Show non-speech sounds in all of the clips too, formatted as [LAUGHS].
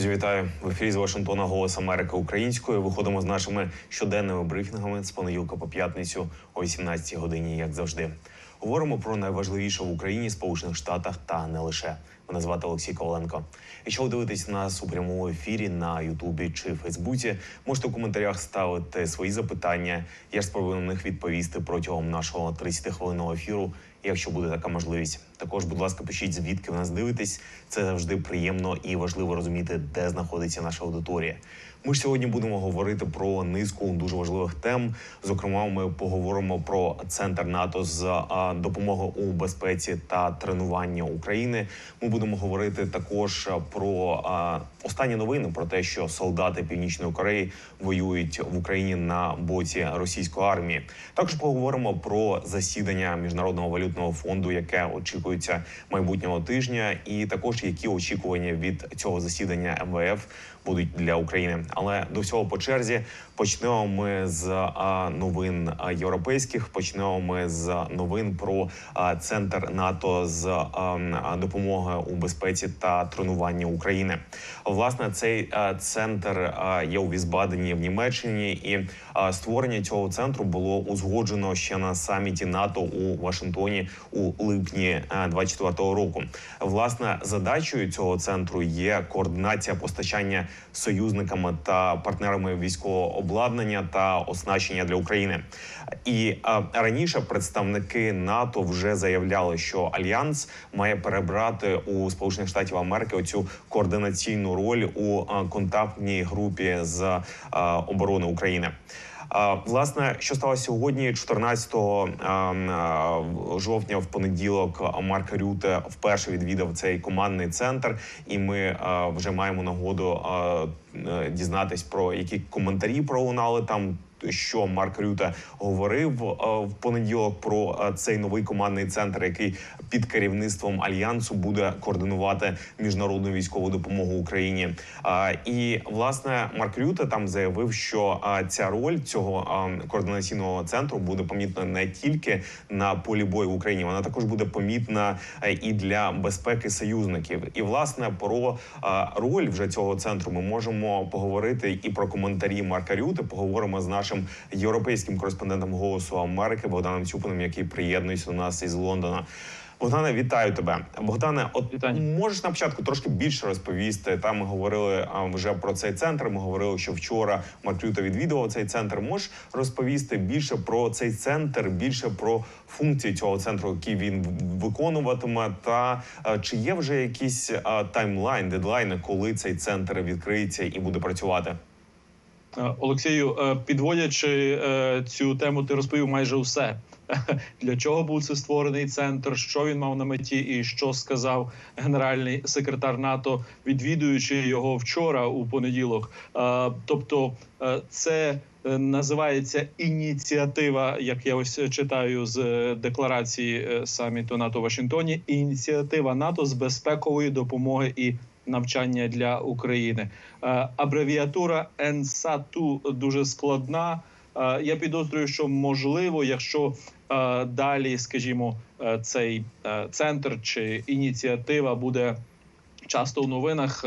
Друзі, вітаю в ефірі з Вашингтона Голос Америки українською. Виходимо з нашими щоденними брифінгами з понеділка по п'ятницю о 18 годині, як завжди. Говоримо про найважливіше в Україні, Сполучених Штатах та не лише. Мене звати Олексій Коваленко. Якщо ви дивитесь нас у прямому ефірі на Ютубі чи Фейсбуці, можете в коментарях ставити свої запитання. Я ж спробую на них відповісти протягом нашого 30 хвилинного ефіру, якщо буде така можливість. Також, будь ласка, пишіть звідки ви нас дивитесь. Це завжди приємно і важливо розуміти, де знаходиться наша аудиторія. Ми ж сьогодні будемо говорити про низку дуже важливих тем. Зокрема, ми поговоримо про центр НАТО з а, допомоги у безпеці та тренування України. Ми будемо говорити також про останні новини про те, що солдати Північної Кореї воюють в Україні на боці російської армії. Також поговоримо про засідання міжнародного валютного фонду, яке очікується майбутнього тижня, і також які очікування від цього засідання МВФ будуть для України. Але до всього по черзі почнемо ми з новин європейських. Почнемо ми з новин про центр НАТО з допомоги у безпеці та тренування України. Власне, цей центр є у Візбадені в Німеччині, і створення цього центру було узгоджено ще на саміті НАТО у Вашингтоні у липні а, 24-го року. Власне, задачею цього центру є координація постачання союзниками та партнерами військового обладнання та оснащення для України. І а, раніше представники НАТО вже заявляли, що альянс має перебрати у Сполучених Штатів Америки оцю координаційну роль у а, контактній групі з а, оборони України. Власне, що сталося сьогодні, 14 жовтня, в понеділок, Марк Рюте вперше відвідав цей командний центр, і ми вже маємо нагоду е, дізнатись про які коментарі пролунали там. Що Марк Рюте говорив е, в понеділок про е, цей новий командний центр, який під керівництвом альянсу буде координувати міжнародну військову допомогу Україні. І власне Марк Рюте там заявив, що ця роль цього координаційного центру буде помітна не тільки на полі бою в Україні, вона також буде помітна е, і для безпеки союзників. І власне про роль вже цього центру ми можемо поговорити і про коментарі Марка Рюте. Поговоримо з нашим європейським кореспондентом голосу Америки Богданом Цюпиним, який приєднується до нас із Лондона. Богдане, вітаю тебе, Богдане. От Вітання. можеш на початку трошки більше розповісти. Там ми говорили вже про цей центр. Ми говорили, що вчора Марк Рюте відвідував цей центр. Можеш розповісти більше про цей центр, більше про функції цього центру, які він виконуватиме, та чи є вже якийсь таймлайн, дедлайни, коли цей центр відкриється і буде працювати? Е, Олексію, е, підводячи е, цю тему, ти розповів майже все. [LAUGHS] Для чого був це створений центр, що він мав на меті, і що сказав генеральний секретар НАТО, відвідуючи його вчора у понеділок. Тобто, це називається ініціатива, як я ось читаю з декларації саміту НАТО в Вашингтоні. Ініціатива НАТО з безпекової допомоги і навчання для України. Е, Абревіатура НСАТУ дуже складна. Е, Я підозрюю, що можливо, якщо е, далі, скажімо, цей центр чи ініціатива буде. Часто у новинах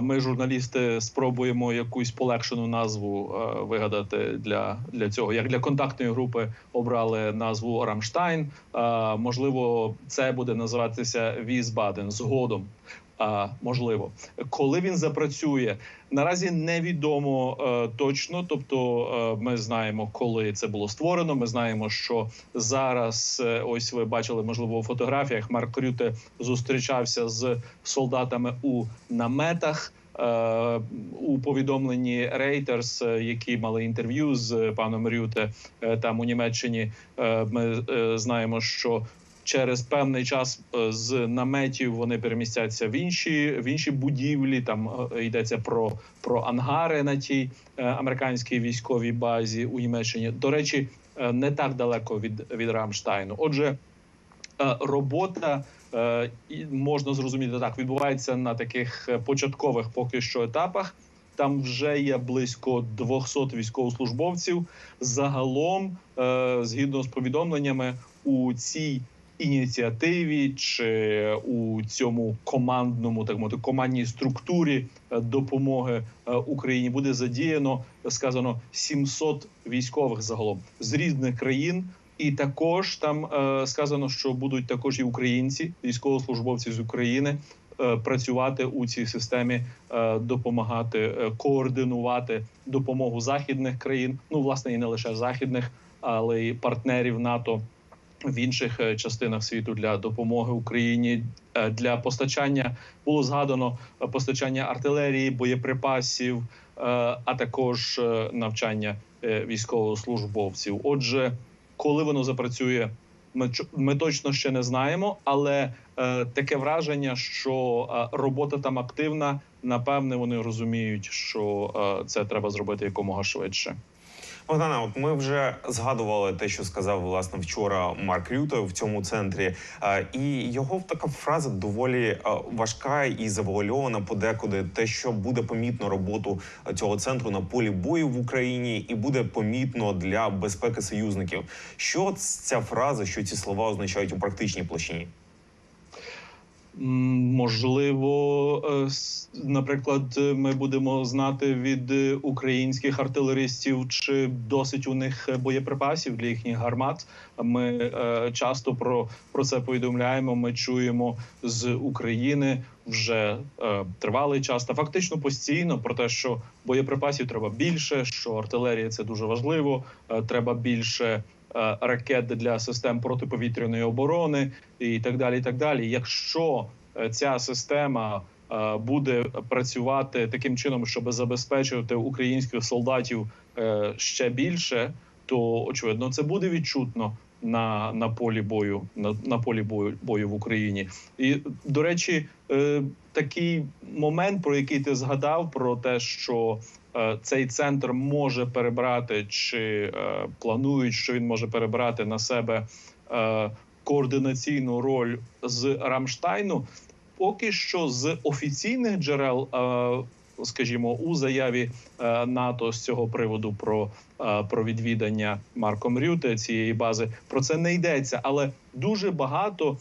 ми, журналісти, спробуємо якусь полегшену назву вигадати для, для цього. Як для контактної групи обрали назву Рамштайн. Можливо, це буде називатися Візбаден згодом. А, можливо, коли він запрацює, наразі невідомо е, точно. Тобто, е, ми знаємо, коли це було створено. Ми знаємо, що зараз е, ось ви бачили, можливо, у фотографіях. Марк Рюте зустрічався з солдатами у наметах. Е, у повідомленні Reuters, е, які мали інтерв'ю з паном Рюте е, там у Німеччині, ми знаємо, що через певний час е, з наметів вони перемістяться в інші в інші будівлі. Там е, йдеться про, про ангари на тій е, американській військовій базі у Німеччині. До речі, не так далеко від, від Рамштайну. Отже, робота. Можна зрозуміти так, відбувається на таких початкових поки що етапах. Там вже є близько 200 військовослужбовців. Загалом, згідно з повідомленнями, у цій ініціативі чи у цьому командному, так мовити, командній структурі е, допомоги е, Україні буде задіяно сказано 700 військових загалом з різних країн. І також там е, сказано, що будуть також і українці, військовослужбовці з України, е, працювати у цій системі, е, допомагати е, координувати допомогу західних країн. Ну власне і не лише західних, але й партнерів НАТО в інших е, частинах світу для допомоги Україні Е, для постачання було згадано е, постачання артилерії, боєприпасів, а також навчання військовослужбовців. Отже, коли воно запрацює, ми точно ще не знаємо, але таке враження, що робота там активна. Напевне, вони розуміють, що це треба зробити якомога швидше. Богдана, от ми вже згадували те, що сказав власне вчора Марк Рюте в цьому центрі. І його така фраза доволі важка і завуальована подекуди. Те, що буде помітно роботу цього центру на полі бою в Україні, і буде помітно для безпеки союзників. Що ця фраза, що ці слова означають у практичній площині? Можливо, е, наприклад, ми будемо знати від українських артилеристів, чи досить у них боєприпасів для їхніх гармат. Ми е, часто про, про це повідомляємо. Ми чуємо з України вже е, тривалий час та фактично постійно про те, що боєприпасів треба більше, що артилерія це дуже важливо. Треба більше ракет для систем протиповітряної оборони і так далі. І так далі. Якщо е, ця система е, буде працювати таким чином, щоб забезпечувати українських солдатів е, ще більше, то очевидно це буде відчутно на, на полі бою на, на полі бою бою в Україні. І до речі, е, такий момент, про який ти згадав, про те, що е, цей центр може перебрати, чи е, планують, що він може перебрати на себе е, координаційну роль з Рамштайну. Поки що з офіційних джерел, е, скажімо, у заяві е, НАТО з цього приводу про, е, про відвідання Марком Рюте цієї бази про це не йдеться, але дуже багато.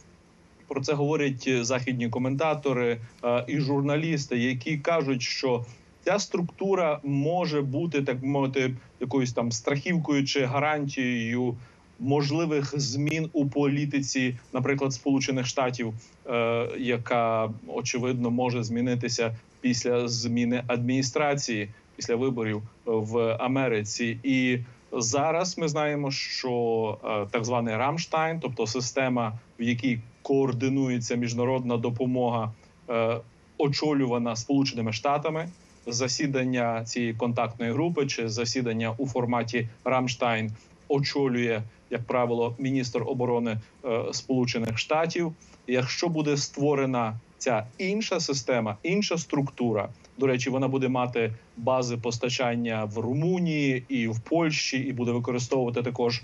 Про це говорять е, західні коментатори е, і журналісти, які кажуть, що ця структура може бути так мовити якоюсь там страхівкою чи гарантією можливих змін у політиці, наприклад, Сполучених Штатів, е, яка очевидно може змінитися після зміни адміністрації після виборів в Америці. І зараз ми знаємо, що е, так званий Рамштайн, тобто система, в якій координується міжнародна допомога, е, очолювана Сполученими Штатами. Засідання цієї контактної групи чи засідання у форматі Рамштайн очолює, як правило, міністр оборони е, Сполучених Штатів. Якщо буде створена ця інша система, інша структура, до речі, вона буде мати бази постачання в Румунії і в Польщі, і буде використовувати також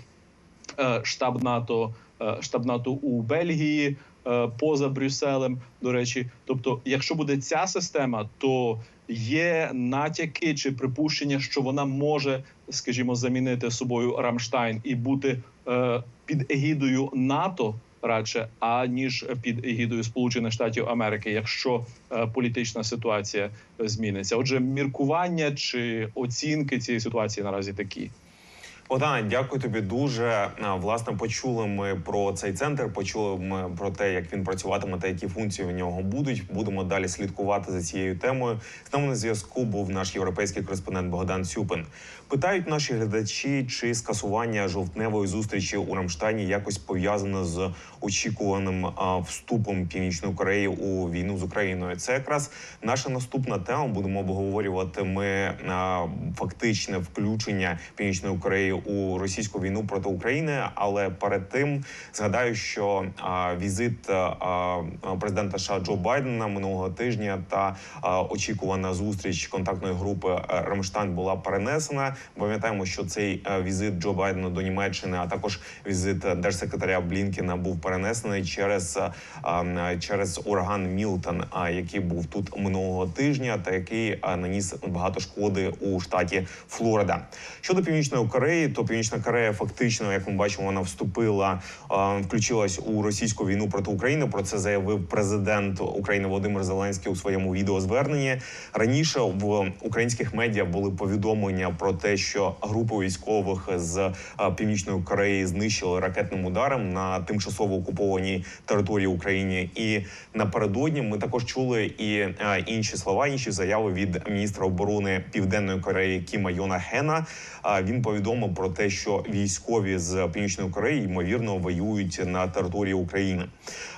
е, штаб НАТО, е, штаб НАТО у Бельгії е, поза Брюсселем. До речі, тобто, якщо буде ця система, то є натяки чи припущення, що вона може, скажімо, замінити собою Рамштайн і бути е, під егідою НАТО. Радше аніж під егідою Сполучених Штатів Америки, якщо е, політична ситуація зміниться. Отже, міркування чи оцінки цієї ситуації наразі такі. Богдане, дякую тобі дуже. Власне, почули ми про цей центр. Почули ми про те, як він працюватиме та які функції в нього будуть. Будемо далі слідкувати за цією темою. З нами на зв'язку був наш європейський кореспондент Богдан Сюпин. Питають наші глядачі, чи скасування жовтневої зустрічі у Рамштайні якось пов'язане з очікуваним вступом Північної Кореї у війну з Україною. Це якраз наша наступна тема. Будемо обговорювати ми фактичне включення Північної Кореї у російську війну проти України. Але перед тим згадаю, що а, візит а, президента США Джо Байдена минулого тижня та а, очікувана зустріч контактної групи Рамштайн була перенесена. Пам'ятаємо, що цей візит Джо Байдена до Німеччини, а також візит держсекретаря Блінкена був перенесений через, а, через ураган Мілтон, а, який був тут минулого тижня, та який наніс багато шкоди у штаті Флорида. Щодо північної Кореї, То Північна Корея фактично, як ми бачимо, вона вступила, е, включилась у російську війну проти України. Про це заявив президент України Володимир Зеленський у своєму відеозверненні. Раніше в українських медіа були повідомлення про те, що групу військових з е, Північної Кореї знищили ракетним ударом на тимчасово окупованій території України. І напередодні ми також чули і е, інші слова, інші заяви від міністра оборони Південної Кореї Кіма Йона Хена. Він повідомив про те, що військові з Північної Кореї ймовірно воюють на території України.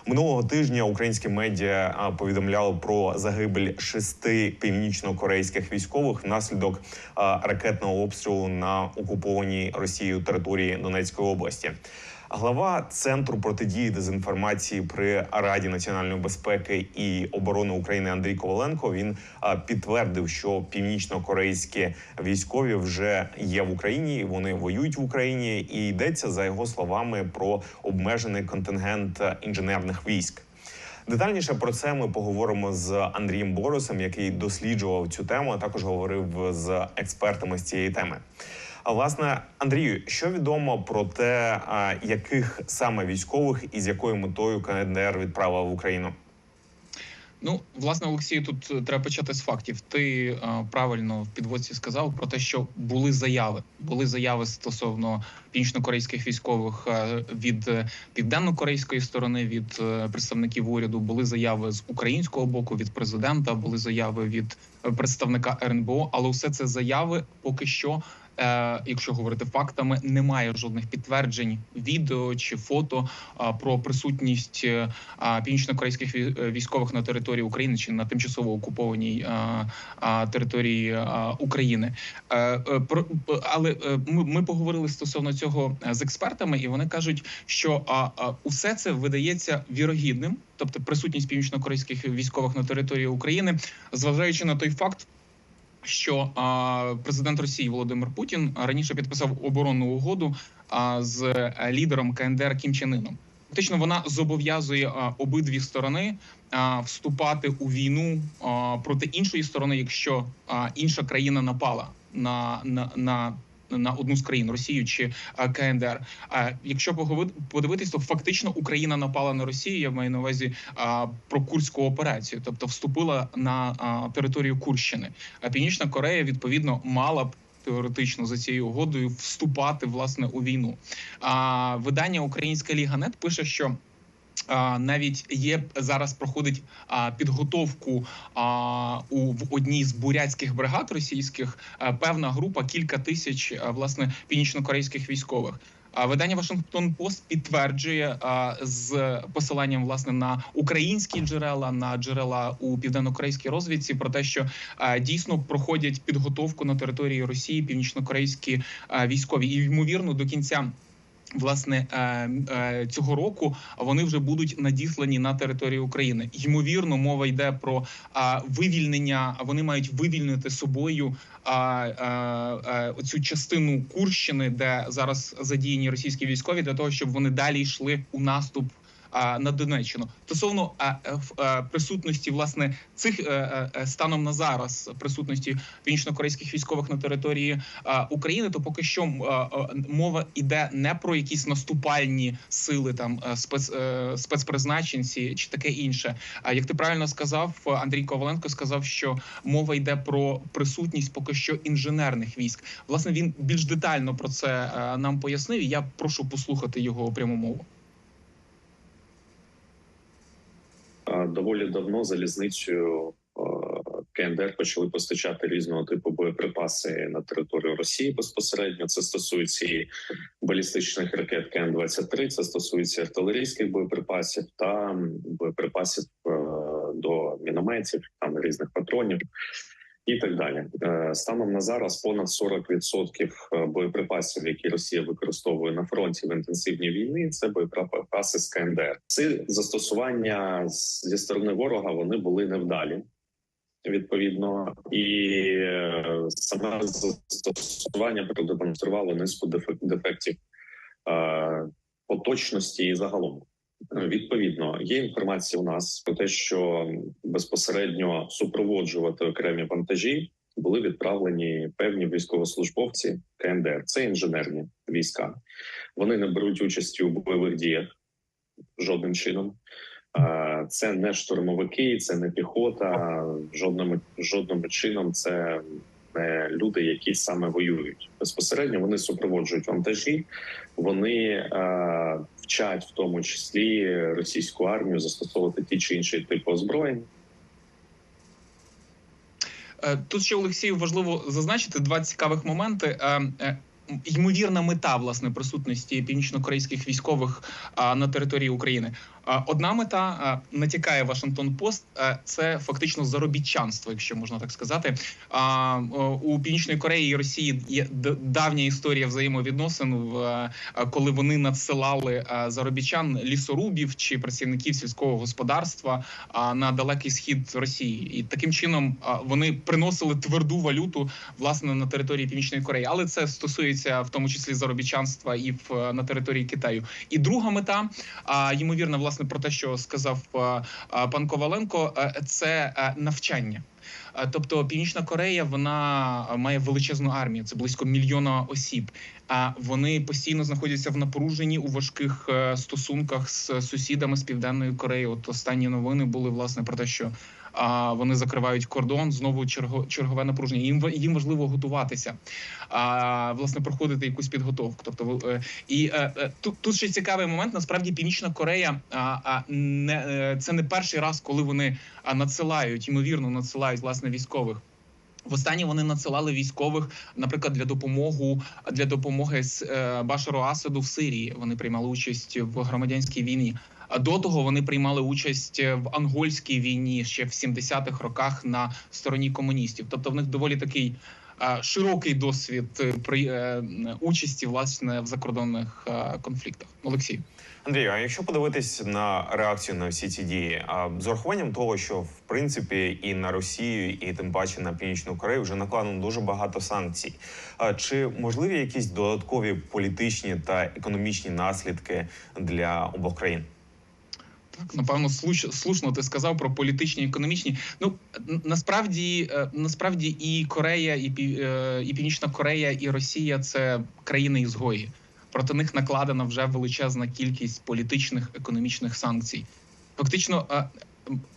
Минулого тижня українські медіа повідомляли про загибель шести північно-корейських військових внаслідок ракетного обстрілу на окупованій Росією території Донецької області. Глава центру протидії дезінформації при Раді національної безпеки і оборони України Андрій Коваленко він підтвердив, що північно-корейські військові вже є в Україні. Вони воюють в Україні, і йдеться за його словами про обмежений контингент інженерних військ. Детальніше про це ми поговоримо з Андрієм Борисом, який досліджував цю тему. а Також говорив з експертами з цієї теми. А власне, Андрію, що відомо про те, яких саме військових і з якою метою КНДР відправила в Україну? Ну, власне, Олексію, тут е, треба почати з фактів. Ти е, правильно в підводці сказав про те, що були заяви. Були заяви стосовно північно-корейських військових е, від південно-корейської сторони, від представників уряду. Були заяви з українського боку, від президента, були заяви від представника РНБО. Але все це заяви поки що. Е, якщо говорити фактами, немає жодних підтверджень, відео чи фото е, про присутність е, північно-корейських військових на території України чи на тимчасово окупованій території України. Але ми, поговорили стосовно цього з експертами, і вони кажуть, що усе це видається вірогідним, тобто присутність північно-корейських військових на території України, зважаючи на той факт. Що президент Росії Володимир Путін раніше підписав оборонну угоду з е, лідером КНДР Кім Чен Іном. Фактично вона зобов'язує обидві сторони вступати у війну проти іншої сторони, якщо інша країна напала на, на, на на одну з країн Росію чи КНДР. А якщо подивитись, то фактично Україна напала на Росію. Я маю на увазі про курську операцію, тобто вступила на територію Курщини. А Північна Корея відповідно мала б теоретично за цією угодою вступати власне у війну. А видання Українська Ліга Нет пише, що. Навіть є зараз проходить підготовку у в одній з бурятських бригад російських певна група кілька тисяч власне північно-корейських військових. Видання Вашингтон Пост підтверджує з посиланням власне на українські джерела, на джерела у південно-корейській розвідці про те, що дійсно проходять підготовку на території Росії північно-корейські військові, і ймовірно до кінця. Власне е, е, цього року вони вже будуть надіслані на територію України. Ймовірно, мова йде про а, вивільнення. Вони мають вивільнити собою цю частину Курщини, де зараз задіяні російські військові, для того, щоб вони далі йшли у наступ. На Донеччину стосовно е, е, присутності власне цих е, станом на зараз присутності північно-корейських військових на території України, то поки що мова йде не про якісь наступальні сили, там спец, спецпризначенці чи таке інше. А як ти правильно сказав, Андрій Коваленко сказав, що мова йде про присутність поки що інженерних військ. Власне, він більш детально про це нам пояснив. і Я прошу послухати його пряму мову. А, доволі давно залізницею КНДР почали постачати різного типу боєприпаси на територію Росії безпосередньо. Це стосується і балістичних ракет КН-23, це стосується артилерійських боєприпасів та боєприпасів до мінометів, там різних патронів. І так далі, Е, станом на зараз понад 40% боєприпасів, які Росія використовує на фронті в інтенсивній війні, це боєприпаси з КНДР. Ці застосування зі сторони ворога вони були невдалі. Відповідно, і е, саме застосування продемонструвало низку дефек- дефектів е, по точності і загалом. Відповідно, є інформація у нас про те, що безпосередньо супроводжувати окремі вантажі були відправлені певні військовослужбовці КНДР. Це інженерні війська. Вони не беруть участі у бойових діях жодним чином. Е, Це не штурмовики, це не піхота. Жодним жодним чином це люди, які саме воюють. Безпосередньо вони супроводжують вантажі, вони е, вчать в тому числі російську армію застосовувати ті чи інші типи озброєнь. Е, Тут ще Олексію важливо зазначити два цікавих моменти. Е, е, Ймовірна мета власне присутності північно-корейських військових на території України. А, Одна мета натякає Вашингтон Пост. Це фактично заробітчанство, якщо можна так сказати. У північної Кореї і Росії є давня історія взаємовідносин, е, коли вони надсилали заробітчан лісорубів чи працівників сільського господарства на далекий схід Росії, і таким чином вони приносили тверду валюту власне на території Північної Кореї, але це стосується в тому числі заробітчанства і в е, на території Китаю. І друга мета, а ймовірно, власне про те, що сказав а, а, пан Коваленко, е, це е, навчання. Е, Тобто Північна Корея вона е, має величезну армію, це близько мільйона осіб. А вони постійно знаходяться в напруженні у важких е, стосунках з сусідами з південної Кореї. От останні новини були власне про те, що а, вони закривають кордон. Знову черго, чергове напруження. Їм їм важливо готуватися, а власне проходити якусь підготовку. Тобто, е, і е, е, тут, тут ще цікавий момент. Насправді, Північна Корея а, не це не перший раз, коли вони надсилають, ймовірно, надсилають власне військових. Востаннє вони надсилали військових, наприклад, для допомоги для допомоги з Башару Асаду в Сирії. Вони приймали участь в громадянській війні. До того вони приймали участь в ангольській війні ще в 70-х роках на стороні комуністів. Тобто, в них доволі такий е, широкий досвід е, при е, участі власне в закордонних е, конфліктах. Олексій. Андрію, а якщо подивитись на реакцію на всі ці дії, а з урахуванням того, що в принципі і на Росію, і тим паче на Північну Корею вже накладено дуже багато санкцій. А чи можливі якісь додаткові політичні та економічні наслідки для обох країн? Напевно, слуш- слушно ти сказав про політичні економічні. Ну насправді, е, насправді і Корея, і е, і Північна Корея, і Росія це країни ізгої. Проти них накладена вже величезна кількість політичних економічних санкцій. Фактично, е,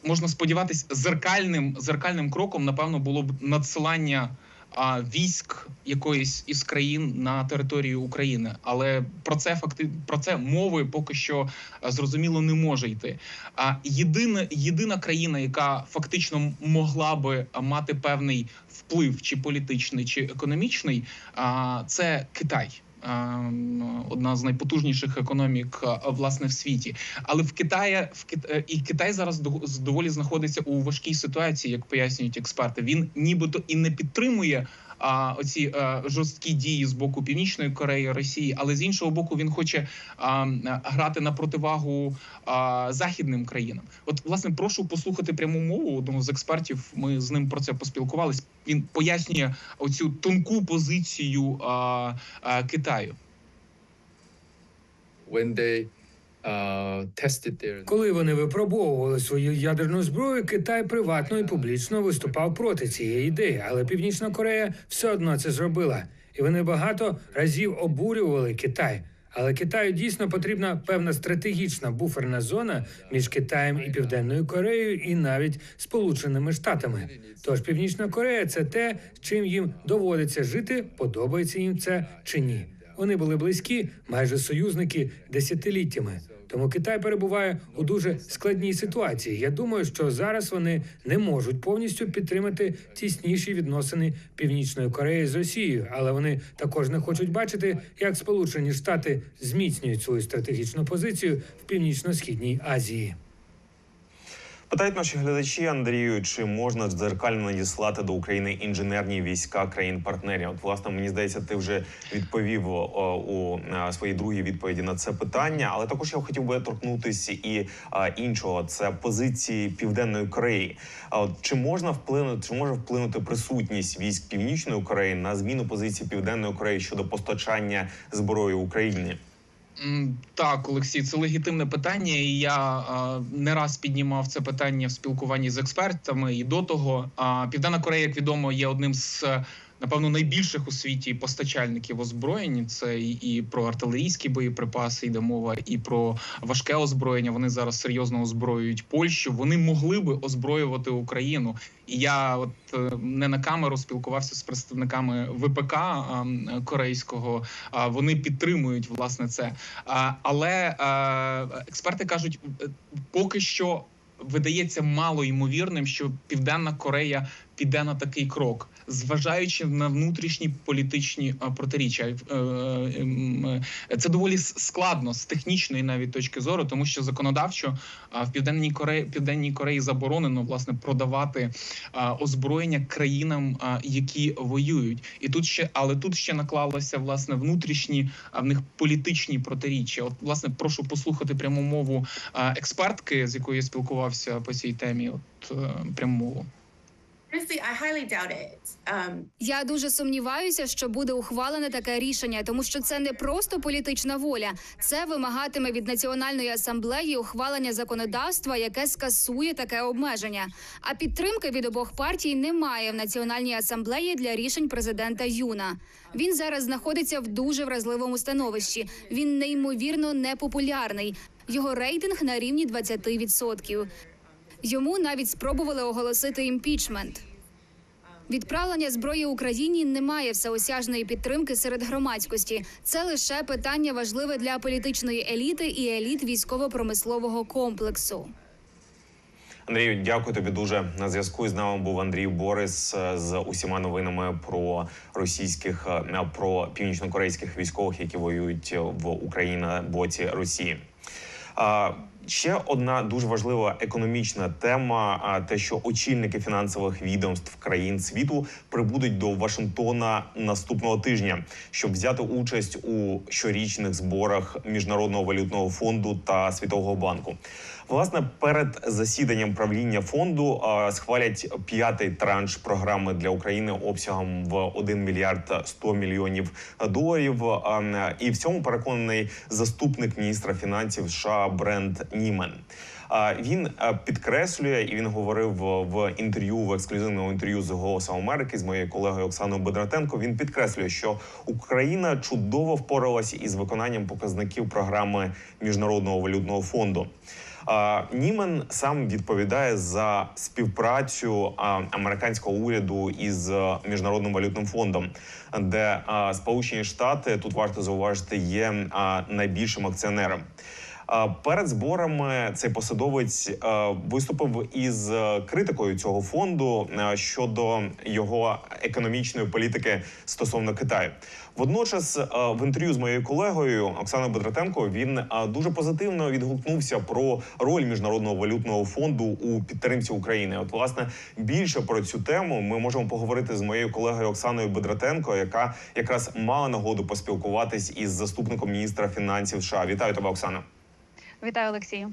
можна сподіватись, зеркальним зеркальним кроком, напевно, було б надсилання а, військ якоїсь із країн на територію України, але про це факти про це мови поки що зрозуміло не може йти. А єдина єдина країна, яка фактично могла би мати певний вплив, чи політичний, чи економічний, а, це Китай. А, м, Одна з найпотужніших економік власне в світі, але в Китаї в Кит... е, і Китай зараз доволі знаходиться у важкій ситуації, як пояснюють експерти. Він нібито і не підтримує а, оці а, жорсткі дії з боку Північної Кореї, Росії, але з іншого боку, він хоче а, грати на противагу а, західним країнам. От, власне, прошу послухати пряму мову одного з експертів. Ми з ним про це поспілкувались. Він пояснює оцю тонку позицію а, а, Китаю. when they Коли вони випробовували свою ядерну зброю, Китай приватно і публічно виступав проти цієї ідеї, але Північна Корея все одно це зробила, і вони багато разів обурювали Китай. Але Китаю дійсно потрібна певна стратегічна буферна зона між Китаєм і Південною Кореєю, і навіть Сполученими Штатами. Тож Північна Корея це те, чим їм доводиться жити, подобається їм це чи ні. Вони були близькі, майже союзники десятиліттями. Тому Китай перебуває у дуже складній ситуації. Я думаю, що зараз вони не можуть повністю підтримати тісніші відносини Північної Кореї з Росією, але вони також не хочуть бачити, як Сполучені Штати зміцнюють свою стратегічну позицію в північно-східній Азії. Питають наші глядачі Андрію, чи можна дзеркально надіслати до України інженерні війська країн-партнерів? От, власне, мені здається, ти вже відповів о, у е, своїй другій відповіді на це питання. Але також я хотів би торкнутися і е, іншого це позиції Південної Кореї. А от чи можна вплинути, чи може вплинути присутність військ Північної Кореї на зміну позиції Південної Кореї щодо постачання зброї Україні? Так, Олексій, це легітимне питання, і я не раз піднімав це питання в спілкуванні з експертами. І до того Південна Корея, як відомо, є одним з напевно найбільших у світі постачальників озброєнь. Це і, про артилерійські боєприпаси йде мова, і про важке озброєння. Вони зараз серйозно озброюють Польщу. Вони могли би озброювати Україну. І я от е, не на камеру спілкувався з представниками ВПК корейського. А вони підтримують власне це. Але е, експерти кажуть, е, поки що видається мало ймовірним, що Південна Корея піде на такий крок, зважаючи на внутрішні політичні е, протиріччя. Е, е, Це доволі складно з технічної навіть точки зору, тому що законодавчо в Південній Кореї Південній Кореї заборонено власне продавати озброєння країнам, які воюють, і тут ще але тут ще наклалося власне внутрішні а в них політичні протиріччя. От власне прошу послухати пряму мову експертки, з якою я спілкувався по цій темі. От пряму мову. Я дуже сумніваюся, що буде ухвалене таке рішення, тому що це не просто політична воля. Це вимагатиме від національної асамблеї ухвалення законодавства, яке скасує таке обмеження. А підтримки від обох партій немає в національній асамблеї для рішень президента Юна. Він зараз знаходиться в дуже вразливому становищі. Він неймовірно непопулярний. Його рейтинг на рівні 20%. Йому навіть спробували оголосити імпічмент. Відправлення зброї Україні не має всеосяжної підтримки серед громадськості. Це лише питання важливе для політичної еліти і еліт військово-промислового комплексу. Андрію, дякую тобі дуже. На зв'язку з нами був Андрій Борис е, з усіма новинами про російських е, про північнокорейських військових, які воюють в Україні на боці Росії. Ще одна дуже важлива економічна тема: те, що очільники фінансових відомств країн світу прибудуть до Вашингтона наступного тижня, щоб взяти участь у щорічних зборах міжнародного валютного фонду та світового банку. Власне, перед засіданням правління фонду схвалять п'ятий транш програми для України обсягом в 1 мільярд 100 мільйонів доларів. І в цьому переконаний заступник міністра фінансів США Брент Німен. Він е, підкреслює, і він говорив в інтерв'ю в ексклюзивному інтерв'ю з Голосом Америки з моєю колегою Оксаною Бедратенко. Він підкреслює, що Україна чудово впоралася із виконанням показників програми міжнародного валютного фонду. Німен сам відповідає за співпрацю американського уряду із е, міжнародним валютним фондом, де Сполучені Штати тут варто зауважити є найбільшим акціонером. Перед зборами цей посадовець виступив із е, критикою цього фонду е, щодо його економічної політики стосовно Китаю. Водночас, е, в інтерв'ю з моєю колегою Оксаною Бедратенко він дуже позитивно відгукнувся про роль міжнародного валютного фонду у підтримці України. От, власне, більше про цю тему ми можемо поговорити з моєю колегою Оксаною Бедратенко, яка якраз мала нагоду поспілкуватись із заступником міністра фінансів США. Вітаю тебе, Оксана. Вітаю, Олексію.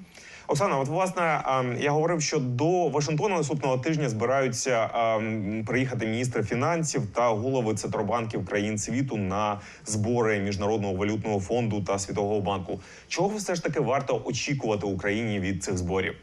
Оксана, от власне ем, я говорив, що до Вашингтона наступного тижня збираються ем, приїхати міністри фінансів та голови центробанків країн світу на збори міжнародного валютного фонду та світового банку. Чого все ж таки варто очікувати Україні від цих зборів?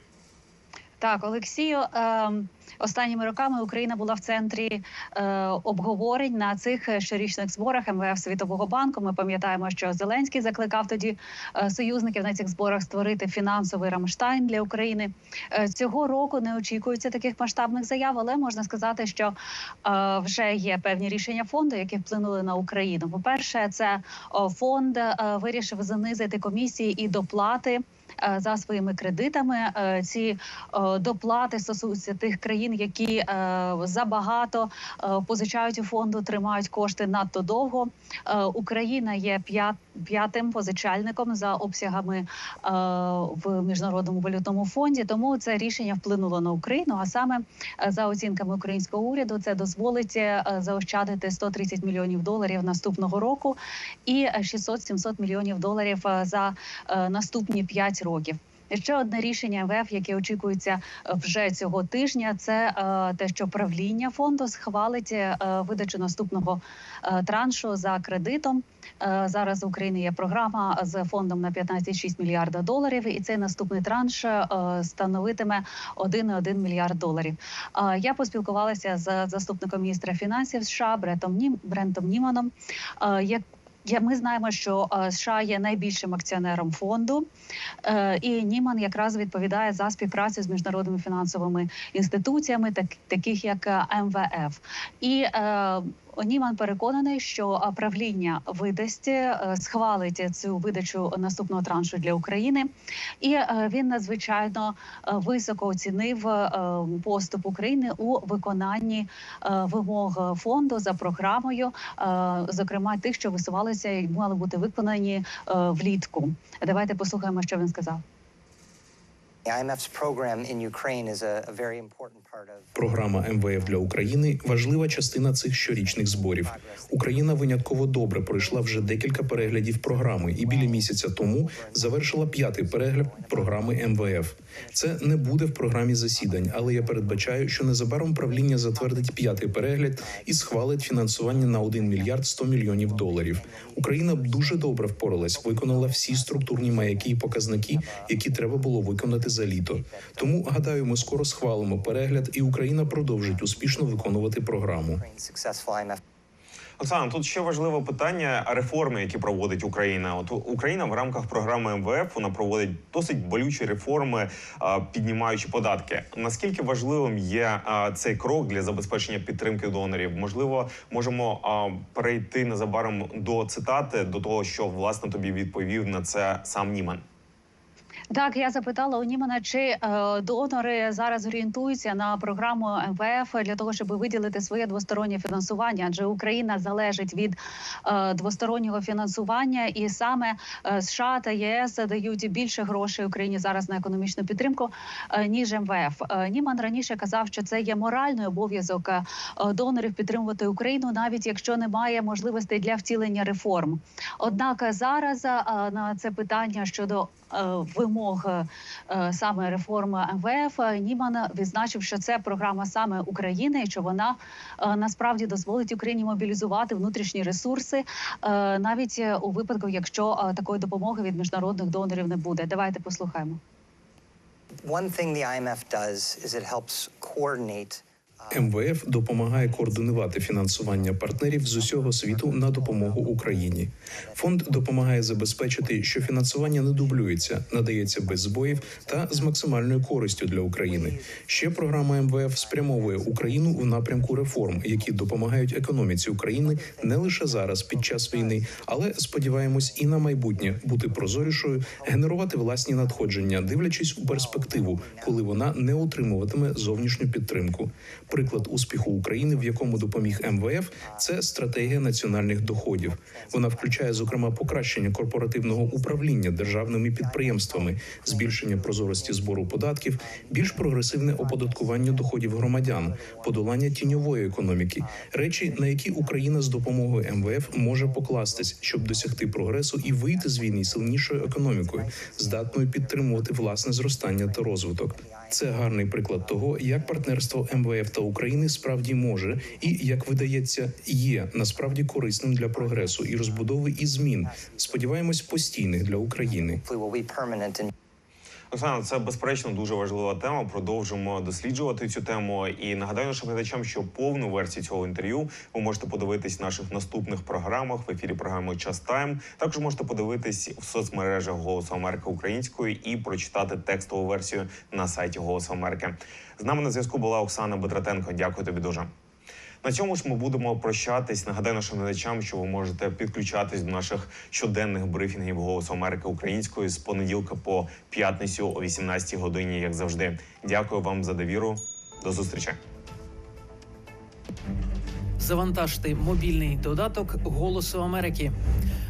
Так, Олексію, е, останніми роками Україна була в центрі е, обговорень на цих щорічних зборах МВФ Світового банку. Ми пам'ятаємо, що Зеленський закликав тоді е, союзників на цих зборах створити фінансовий Рамштайн для України. Е, цього року не очікується таких масштабних заяв, але можна сказати, що е, вже є певні рішення фонду, які вплинули на Україну. По перше, це фонд е, вирішив занизити комісії і доплати. Е, За своїми кредитами Е, ці е, доплати стосуються тих країн, які забагато позичають у фонду, тримають кошти надто довго. Україна є п'ят- п'ятим позичальником за обсягами е, в міжнародному валютному фонді. Тому це рішення вплинуло на Україну. А саме е, за оцінками українського уряду, це дозволить е, заощадити 130 мільйонів доларів наступного року і е, 600-700 мільйонів доларів е, за е, наступні 5 років. Ще одне рішення МВФ, яке очікується е, вже цього тижня, це е, те, що правління фонду схвалить е, видачу наступного траншу за кредитом. Зараз в Україні є програма з фондом на 15,6 мільярда доларів, і цей наступний транш становитиме 1,1 мільярд доларів. Я поспілкувалася з заступником міністра фінансів США Бретом Брентом Німаном. Як ми знаємо, що е, США є найбільшим акціонером фонду, е, і Німан якраз відповідає за співпрацю з міжнародними фінансовими інституціями, так таких як е, МВФ. І Німан переконаний, що правління видасть е, схвалить цю видачу наступного траншу для України, і е, він надзвичайно е, високо оцінив поступ України у виконанні вимог фонду за програмою, зокрема тих, що висувалися і мали бути виконані влітку. Давайте послухаємо, що він сказав. The IMF's program in Ukraine is a, a very important Програма МВФ для України важлива частина цих щорічних зборів. Україна винятково добре пройшла вже декілька переглядів програми, і біля місяця тому завершила п'ятий перегляд програми МВФ. Це не буде в програмі засідань, але я передбачаю, що незабаром правління затвердить п'ятий перегляд і схвалить фінансування на 1 мільярд 100 мільйонів доларів. Україна дуже добре впоралась, виконала всі структурні маяки і показники, які треба було виконати за літо. Тому гадаю, ми скоро схвалимо перегляд, і Україна продовжить успішно виконувати програму. Оксана, тут ще важливе питання реформи, які проводить Україна. От Україна в рамках програми МВФ вона проводить досить болючі реформи, піднімаючи податки. Наскільки важливим є цей крок для забезпечення підтримки донорів? Можливо, можемо перейти незабаром до цитати, до того, що власне тобі відповів на це сам Німан. Так, я запитала у Німана, чи е, донори зараз орієнтуються на програму МВФ для того, щоб виділити своє двостороннє фінансування, адже Україна залежить від е, двостороннього фінансування, і саме е, США та ЄС дають більше грошей Україні зараз на економічну підтримку ніж МВФ. Німан раніше казав, що це є моральний обов'язок донорів підтримувати Україну, навіть якщо немає можливостей для втілення реформ. Однак зараз на це питання щодо вимог е, саме реформи МВФ е, Німан відзначив, що це програма саме України, що вона е, насправді дозволить Україні мобілізувати внутрішні ресурси, е, навіть е, у випадку, якщо е, такої допомоги від міжнародних донорів не буде. Давайте послухаємо. One thing the IMF does is it helps coordinate МВФ допомагає координувати фінансування партнерів з усього світу на допомогу Україні. Фонд допомагає забезпечити, що фінансування не дублюється, надається без збоїв та з максимальною користю для України. Ще програма МВФ спрямовує Україну в напрямку реформ, які допомагають економіці України не лише зараз під час війни, але сподіваємось і на майбутнє бути прозорішою, генерувати власні надходження, дивлячись у перспективу, коли вона не отримуватиме зовнішню підтримку. Приклад успіху України, в якому допоміг МВФ, це стратегія національних доходів. Вона включає зокрема покращення корпоративного управління державними підприємствами, збільшення прозорості збору податків, більш прогресивне оподаткування доходів громадян, подолання тіньової економіки, речі, на які Україна з допомогою МВФ може покластись, щоб досягти прогресу і вийти з війни сильнішою економікою, здатною підтримувати власне зростання та розвиток. Це гарний приклад того, як партнерство МВФ та України справді може і як видається, є насправді корисним для прогресу і розбудови і змін. Сподіваємось, постійних для України. Оксана, це безперечно дуже важлива тема. Продовжимо досліджувати цю тему. І нагадаю нашим глядачам, що повну версію цього інтерв'ю ви можете подивитись в наших наступних програмах в ефірі програми Час Тайм. Також можете подивитись в соцмережах Голосу Америки українською і прочитати текстову версію на сайті Голосу Америки. З нами на зв'язку була Оксана Бедратенко. Дякую тобі дуже. На цьому ж ми будемо прощатись. Нагадаю нашим глядачам, що ви можете підключатись до наших щоденних брифінгів Голосу Америки українською з понеділка по п'ятницю о 18 годині, як завжди. Дякую вам за довіру. До зустрічі. Завантажте мобільний додаток Голосу Америки.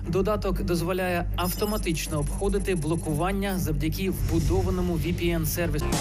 Додаток дозволяє автоматично обходити блокування завдяки вбудованому VPN-сервісу.